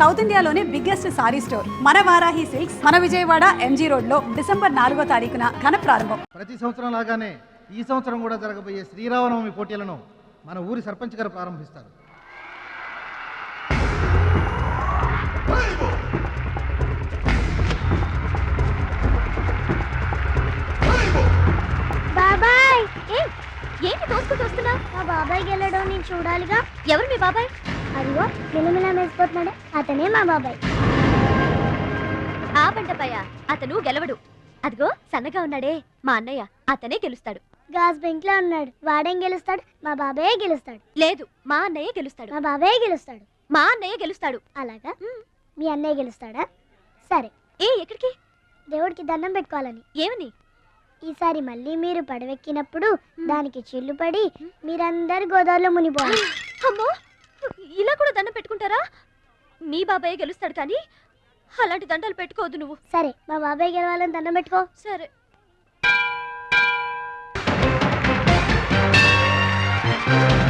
South ఇండియాలోనే biggest sorry store. మన Varahi silks మన విజయవాడ ఎంజీ రోడ్లో డిసెంబర్ నాలుగో తారీఖున ఘన ప్రారంభం. ప్రతి సంవత్సరం లాగానే ఈ సంవత్సరం కూడా జరగబోయే శ్రీరామనవమి పోటీలను మన ఊరి సర్పంచ్ గారు ప్రారంభిస్తారు. బాబాయ్! ఏం ఏంటి తోసుకుంటూ వస్తున్నా మా బాబాయ్ గెలడం నేను చూడాలిగా. ఎవరు మీ బాబాయ్? అదిగో మిలమిల మెసిపోతున్నాడే అతనే మా బాబాయ్. ఆ బండపయ్య అతను గెలవడు. అదిగో సన్నగా ఉన్నాడే మా అన్నయ్య అతనే గెలుస్తాడు. గాజ్ బెంక్లో ఉన్నాడు. వాడేం గెలుస్తాడు? మా బాబాయ్ గెలుస్తాడు. లేదు మా అన్నయ్య గెలుస్తాడు. మా బాబాయ్ గెలుస్తాడు. మా అన్నయ్య గెలుస్తాడు. అలాగా? మీ అన్నయ్య గెలుస్తాడా? సరే. ఏ ఎక్కడికి? దేవుడికి దండం పెట్టుకోవాలని. ఏమని? ఈసారి మళ్ళీ మీరు పడవెక్కినప్పుడు దానికి చిల్లు పడి మీరందరు గోదావరిలో మునిపోవాలి అమ్మో! ఇలా కూడా దండం పెట్టుకుంటారా? మీ బాబాయ్ గెలుస్తాడు కానీ అలాంటి దండాలు పెట్టుకోవద్దు నువ్వు. సరే మా బాబాయ్ గెలవాలని దండం పెట్టుకో. సరే. బాబాయ్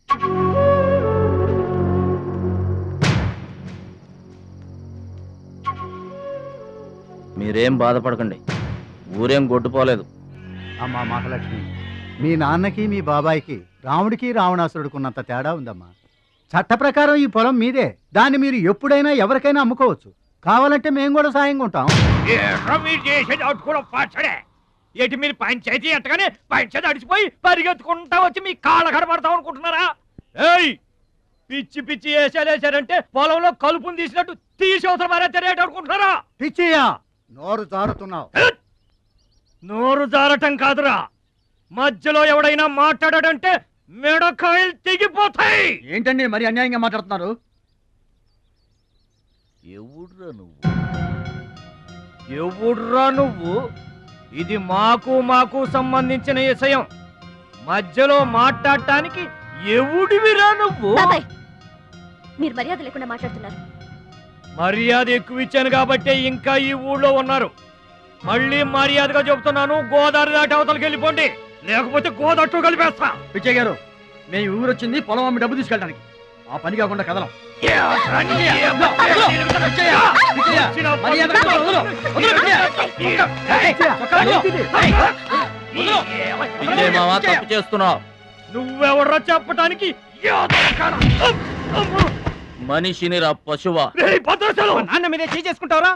మీరేం బాధపడకండి. ఊరేం గొడ్డుపోలేదు అమ్మా మాటలక్ష్మి మీ నాన్నకి మీ బాబాయికి రాముడికి రావణాసురుడుకున్నంత తేడా ఉందమ్మా. చట్ట ప్రకారం ఈ పొలం మీదే. దాన్ని మీరు ఎప్పుడైనా ఎవరికైనా అమ్ముకోవచ్చు. కావాలంటే మేము కూడా సాయంగా ఉంటాం ఏంట్రా మీరు చేసేది అట్టుకోవడం పచ్చడే ఎటు మీరు పంచాయతీ ఎట్టగానే పంచాయతీ అడిచిపోయి పరిగెత్తుకుంటా వచ్చి మీ కాళ్ళ కడబడతాం అనుకుంటున్నారా? ఏయ్! పిచ్చి పిచ్చి వేసాలేసారంటే పొలంలో కలుపుని తీసినట్టు తీసి అవసరం అనుకుంటున్నారా పిచ్చియా నోరు జారుతున్నావు. నోరు జారటం కాదురా. మధ్యలో ఎవడైనా మాట్లాడాడంటే మెడకాయలు తెగిపోతాయి. ఏంటండి మరి అన్యాయంగా మాట్లాడుతున్నారు? ఎవడ్రా నువ్వు? ఎవడ్రా నువ్వు? ఇది మాకు మాకు సంబంధించిన విషయం. మధ్యలో మాట్లాడటానికి ఎవడివిరా నువ్వు? మీరు మర్యాద లేకుండా మాట్లాడుతున్నారు. మర్యాద ఎక్కువ ఇచ్చాను కాబట్టే ఇంకా ఈ ఊళ్ళో ఉన్నారు. మళ్ళీ మర్యాదగా చెబుతున్నాను గోదావరి దాటి అవతలకి వెళ్ళిపోండి. లేకపోతే గోదట్టు కలిపేస్తా. పిచ్చయ్య గారు మేము ఊరు వచ్చింది పొలం అమ్మి డబ్బు తీసుకెళ్ళడానికి. ఆ పని కాకుండా కదలం. నువ్వెవడ్రా చెప్పటానికి? మనిషిని రా పశువా. నాన్న మీదే చేసుకుంటావరా?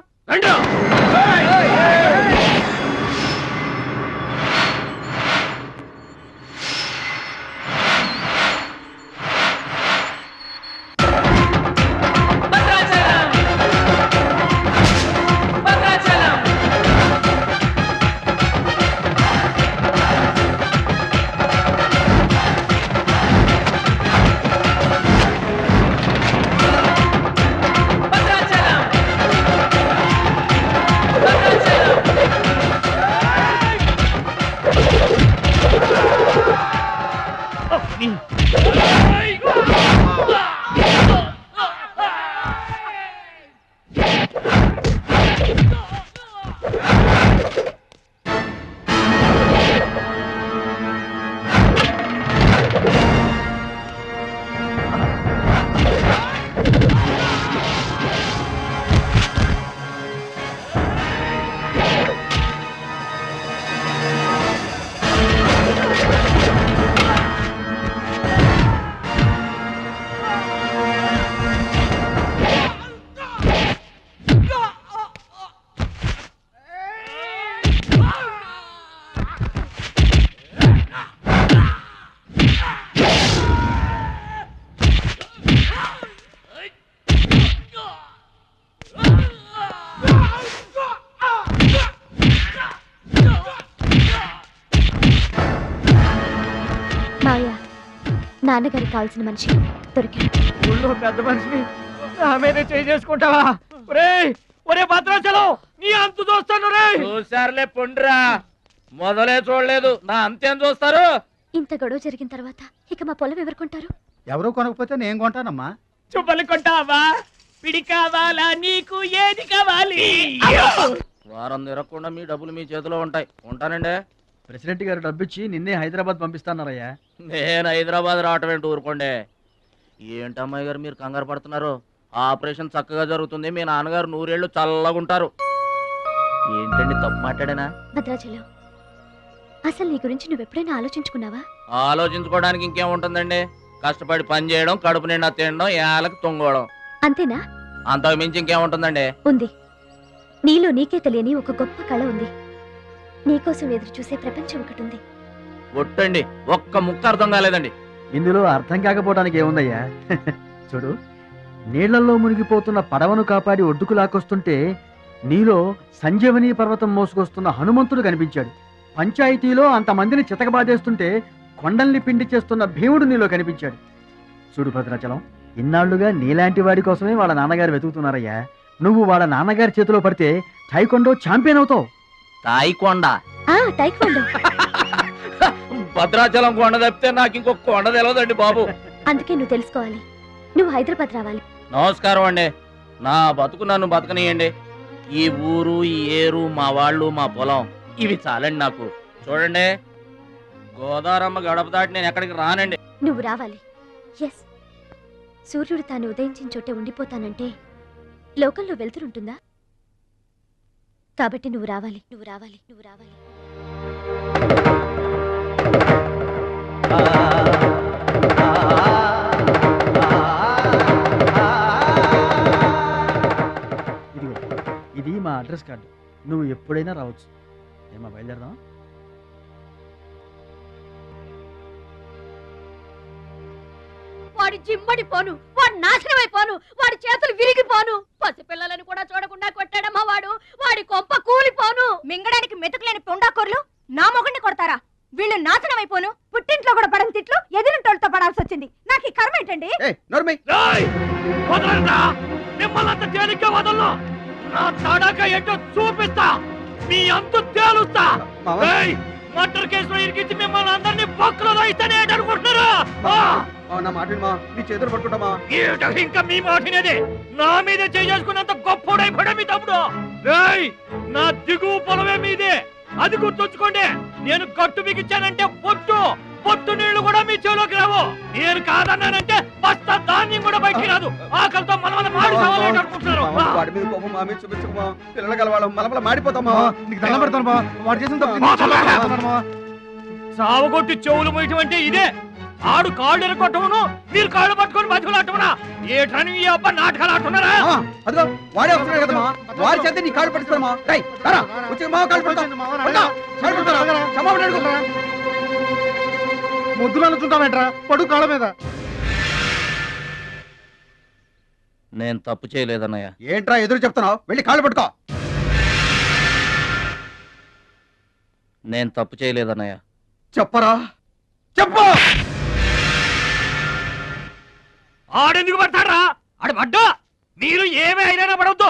కావాల్సిన మనిషి దొరికాడు. ఊళ్ళో పెద్ద మనిషిని నా మీదే చేయి చేసుకుంటావా ఒరేయ్ ఒరే భద్రాచలం నీ అంతు చూస్తాను రే చూసారులే పొండ్రా. మొదలే చూడలేదు. నా అంతేం చూస్తారు? ఇంత గొడవ జరిగిన తర్వాత ఇక మా పొలం ఎవరు కొంటారు ఎవరూ కొనకపోతే నేను కొంటానమ్మా. చుబ్బలు కొంటావా? పిడి కావాలా నీకు ఏది కావాలి? వారం తిరగకుండా మీ డబ్బులు మీ చేతిలో ఉంటాయి. ఉంటానండి. ప్రెసిడెంట్ గారు డబ్బిచ్చి నిన్నే హైదరాబాద్ పంపిస్తాన్నారయ్యా. నేను హైదరాబాద్ రావటం ఏంటి ఊరుకోండి? ఏంటమ్మాయి గారు మీరు కంగారు పడుతున్నారు? ఆపరేషన్ చక్కగా జరుగుతుంది. మీ నాన్నగారు నూరేళ్ళు చల్లగా ఉంటారు ఏంటండి తప్పు మాట్లాడానా? భద్రాచలం అసలు నీ గురించి నువ్వెప్పుడైనా ఆలోచించుకున్నావా? ఆలోచించుకోవడానికి ఇంకేం ఉంటుందండి? కష్టపడి పని చేయడం కడుపు నిండా తినడం ఏళ్ళకి తొంగోవడం. అంతేనా? అంతకు మించి ఇంకేం ఉంటుందండి? ఉంది. నీలో నీకే తెలియని ఒక గొప్ప కళ ఉంది. నీకోసం ఎదురు చూసే ప్రపంచం ఒకటి ఉంది ఒట్టండి ఒక్క ముక్క అర్థం కాలేదండి. ఇందులో అర్థం కాకపోవడానికి ఏముందయ్యా? చూడు నీళ్ళలో మునిగిపోతున్న పడవను కాపాడి ఒడ్డుకు లాక్కొస్తుంటే నీలో సంజీవని పర్వతం మోసుకొస్తున్న హనుమంతుడు కనిపించాడు. పంచాయతీలో అంతమందిని చితకబాదేస్తుంటే కొండల్ని పిండి చేస్తున్న భీముడు నీలో కనిపించాడు. చూడు భద్రాచలం ఇన్నాళ్ళుగా నీలాంటి వాడి కోసమే వాళ్ళ నాన్నగారు వెతుకుతున్నారయ్యా. నువ్వు వాళ్ళ నాన్నగారి చేతిలో పడితే టైకొండో ఛాంపియన్ అవుతావు. తాయికొండ. ఆ టైక్వాండో భద్రాచలం కొండ తప్పితే నాకు ఇంకొక కొండ తెలియదండి బాబు. అందుకే నువ్వు తెలుసుకోవాలి. నువ్వు హైదరాబాద్ రావాలి. నమస్కారం అండి. నా బతుకు నన్ను బతకనియండి. ఈ ఊరు ఈ ఏరు మా వాళ్ళు మా పొలం ఇవి చాలండి నాకు. చూడండి. గోదావరమ్మ గడప దాటి నేను ఎక్కడికి రానండి. నువ్వు రావాలి. ఎస్ సూర్యుడు తాను ఉదయించిన చోటే ఉండిపోతానంటే లోకంలో వెళ్తురుంటుందా కాబట్టి నువ్వు రావాలి. నువ్వు రావాలి. నువ్వు రావాలి. ఇదిగో ఇది మా అడ్రస్ కార్డు. నువ్వు ఎప్పుడైనా రావచ్చు. ఏమా బయలుదేరదాం వాడి జిమ్మడి పోను వాడు నాశనమైపోను వాడి చేతులు విరిగిపోను పసిపిల్లలను కూడా చూడకుండా కొట్టాడమ్మా వాడు. వాడి కొంప కూలిపోను మింగడానికి మెతుకులేని పొండాకొర్లు నా మొగుడిని కొడతారా? వీళ్ళు నాశనమైపోను పుట్టింట్లో కూడా పడని తిట్లు ఎదిరింటోళ్ళతో పడాల్సి వచ్చింది. నాకు ఈ కర్మ ఏంటండి? రేయ్ వదలరా. మిమ్మల్ని అంత తేలిగ్గా వదలను. నా తడక ఏంటో చూపిస్తా. మీ అంతు తేలుస్తా. కేసులో ఇరికించి మిమ్మల్ని అందరినీ పక్కలో ఇస్తానే అనుకుంటున్నారా? ఆ! నా మాట మా నీ చేతులు పట్టుకుంటామా ఇంకా మీ మాటినేది? నా మీద చేసుకున్నంత గొప్పోడైపోయా మీ తమ్ముడు? రేయ్ నా దిగువ పొలమే మీదే. అది గుర్తుంచుకోండి నేను కట్టు బిగించానంటే పొట్టు పొట్టు నీళ్ళు కూడా మీ చెవులోకి రావు. నేను కాదన్నానంటే బస్తా ధాన్యం కూడా బయటికి రాదు. ఆకలితో మన మన మాడి సవాలేంటి అనుకుంటున్నారు. ఆ! వాడి మీద కోపం మా మీద చూపించకమా పిల్లలు కలవాళ్ళం మలమల మాడిపోతామా నీకు దండం పెడతాను వాడు చేసిన తప్పు. సావగొట్టి చెవులు పోయటం అంటే ఇదే. ఆడు కాళ్ళు ఎరగొట్టమును మీరు కాళ్ళు పట్టుకొని బతుకులాటమునా ఏటని ఈ అబ్బ నాటకాలు ఆడుతున్నారా అదిగో వాడే వస్తున్నాడు కదా మావా. వాడి చేత నీ కాళ్ళు మావా రై రా వచ్చి మావ కాళ్ళు పడతాం ముద్దులు అనుకుంటామేట్రా పడు కాళ్ళ మీద. నేను తప్పు చేయలేదన్నయ్య. ఏంట్రా ఎదురు చెప్తున్నావు? వెళ్ళి కాళ్ళు పట్టుకో. నేను తప్పు చేయలేదన్నయ్య. చెప్పరా? చెప్పు! ఆడెందుకు పడతారా ఆడు పడ్డా. మీరు ఏమీ అయినా పడవద్దు.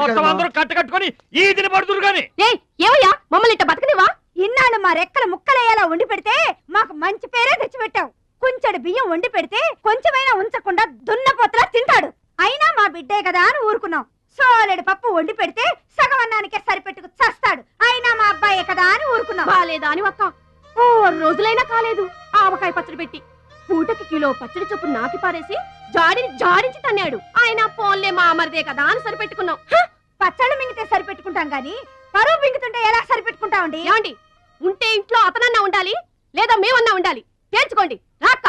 మొత్తం అందరూ కట్ట కట్టుకొని ఈ దిన పడుతురు కానీ. ఏయ్ ఏమయ్యా? మమ్మల్ని ఇట్ట బతకనివా ఇన్నాళ్ళు మా రెక్కల ముక్కలయ్యేలా వండి పెడితే మాకు మంచి పేరే తెచ్చిపెట్టావు. కొంచెడు బియ్యం వండి పెడితే కొంచెమైనా ఉంచకుండా దున్నపోతలా తింటాడు. అయినా మా బిడ్డే కదా అని ఊరుకున్నాం. సోలెడు పప్పు వండి పెడితే సగం అన్నానికే సరిపెట్టుకు చస్తాడు. అయినా మా అబ్బాయే కదా అని ఊరుకున్నాం. బాలేదా అని ఒక్క ఓ రోజులైనా కాలేదు. ఆవకాయ పచ్చడి పెట్టి. పూటకి కిలో పచ్చడి చొప్పు నాకి పారేసి జాడిని జాడించి తన్నాడు. ఆయన పోన్లే మా అమరిదే కదా అని సరిపెట్టుకున్నాం. హ! పచ్చళ్ళు మింగితే సరిపెట్టుకుంటాం గాని పరువు మింగుతుంటే ఎలా సరిపెట్టుకుంటామండి? ఏమండి ఉంటే ఇంట్లో అతనన్నా ఉండాలి లేదా మేమన్నా ఉండాలి? తేల్చుకోండి. రాక్క.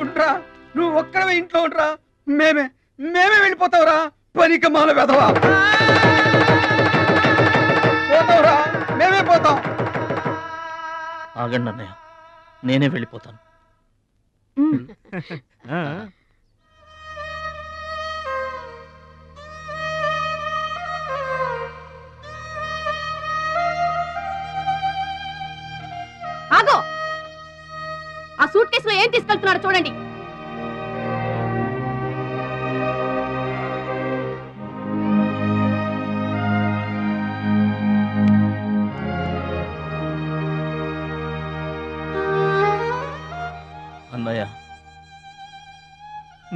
ఉండ్రా నువ్వు ఒక్కడవే ఇంట్లో ఉండ్రా. మేమే మేమే వెళ్ళిపోతావురా. పనికి మాల వెధవా. పోతావురా మేమే పోతాం. ఆగండి అన్నయ్య. నేనే వెళ్ళిపోతాను. ఆగో! ఆ సూట్ కేసులో ఏం తీసుకెళ్తున్నారో చూడండి.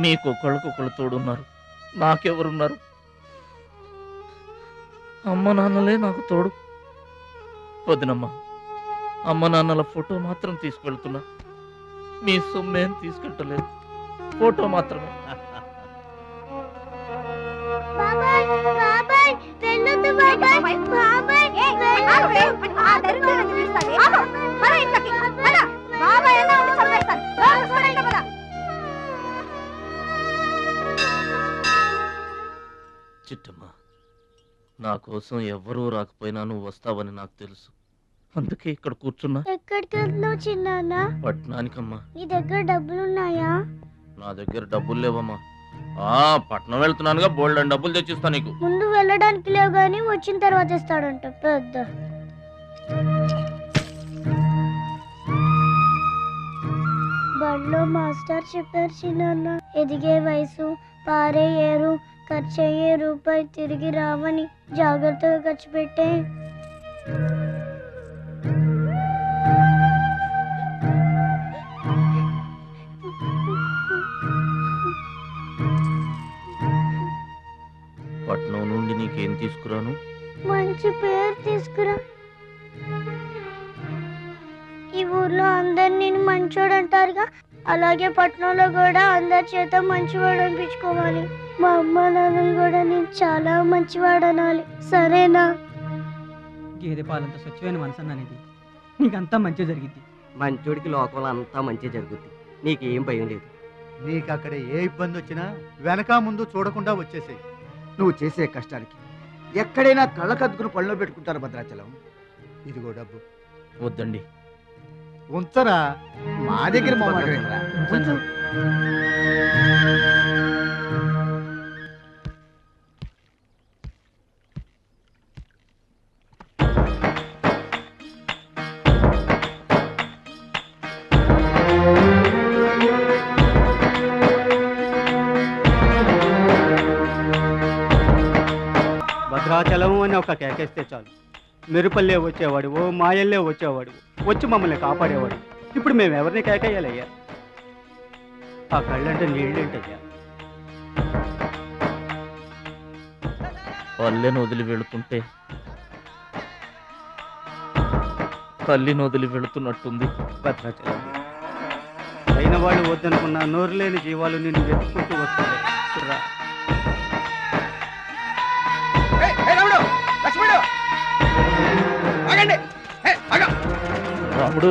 మీకు ఒకళ్ళకొకళ్ళు తోడున్నారు నాకెవరున్నారు అమ్మ నాన్నలే నాకు తోడు వదినమ్మ అమ్మ నాన్నల ఫోటో మాత్రం తీసుకెళ్తున్నా మీ సొమ్మేం తీసుకెళ్ళలేదు ఫోటో మాత్రమే బాబాయ్ బాబాయ్ చిట్టమ్మ. నా కోసం ఎవ్వరూ రాకపోయినా నువ్వు వస్తావని నాకు తెలుసు. అందుకే ఇక్కడ కూర్చున్నా. ఎక్కడికి వెళ్తున్నావు చిన్నాన్న? పట్నానికమ్మా. నీ దగ్గర డబ్బులున్నాయా? నా దగ్గర డబ్బులు లేవమ్మా. ఆ పట్నం వెళ్తున్నానుగా బోల్డ్ డబ్బులు తెచ్చిస్తా నీకు. ముందు వెళ్ళడానికి లేవు గానీ వచ్చిన తర్వాత ఇస్తాడంట పెద్ద. బడిలో మాస్టర్ చెప్పారు చిన్నాన్న. ఎదిగే వయసు పారే ఏరు ఖర్చు అయ్యే రూపాయి తిరిగి రావని జాగ్రత్తగా ఖర్చు పెట్టే. పట్నం నుండి నీకేం తీసుకురాను? మంచి పేరు తీసుకురా. ఈ ఊర్లో అందరు నేను మంచోడు అంటారుగా అలాగే పట్టణంలో కూడా అందరి చేత మంచివాడు అనిపించుకోవాలి. మా అమ్మ నాన్నలు కూడా నేను చాలా మంచివాడు అనాలి సరేనా? గేదె పాలంత స్వచ్ఛమైన మనసు అన్నానిది నీకంతా మంచి జరిగింది మంచోడికి లోకంలో అంతా మంచి జరుగుద్ది. నీకేం భయం లేదు. నీకు అక్కడ ఏ ఇబ్బంది వచ్చినా వెనక ముందు చూడకుండా వచ్చేసేయ్. నువ్వు చేసే కష్టానికి ఎక్కడైనా కళ్ళకద్దుకుని పళ్ళలో పెట్టుకుంటారు భద్రాచలం. ఇదిగో డబ్బు. వద్దండి. ఉంచరా? మా దగ్గర. భద్రాచలం అని ఒక కేకేస్తే చాలు. మెరుపల్లే వచ్చేవాడు ఓ మాయల్లే వచ్చేవాడు వచ్చి మమ్మల్ని కాపాడేవాడు. ఇప్పుడు మేము ఎవరిని కేకేయాలయ్యా ఆ కళ్ళంటే నీళ్ళేంటయ్యా? పల్లెను వదిలి వెళుతుంటే తల్లిని వదిలి వెళుతున్నట్టుంది భద్రాచలం. అయిన వాళ్ళు వద్దనుకున్న నోరు లేని జీవాలు నిన్ను వెతుక్కుంటూ వస్తాయి రాముడు,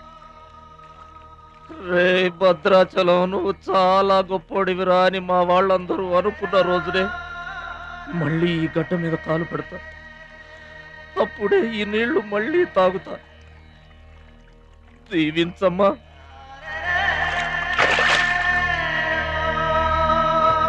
రే భద్రాచలం నువ్వు చాలా గొప్పోడివిరా అని మా వాళ్ళందరూ అనుకున్న రోజునే మళ్ళీ ఈ గడ్డ మీద కాలు పెడతా అప్పుడే ఈ నీళ్ళు మళ్ళీ తాగుతా దీవించమ్మా.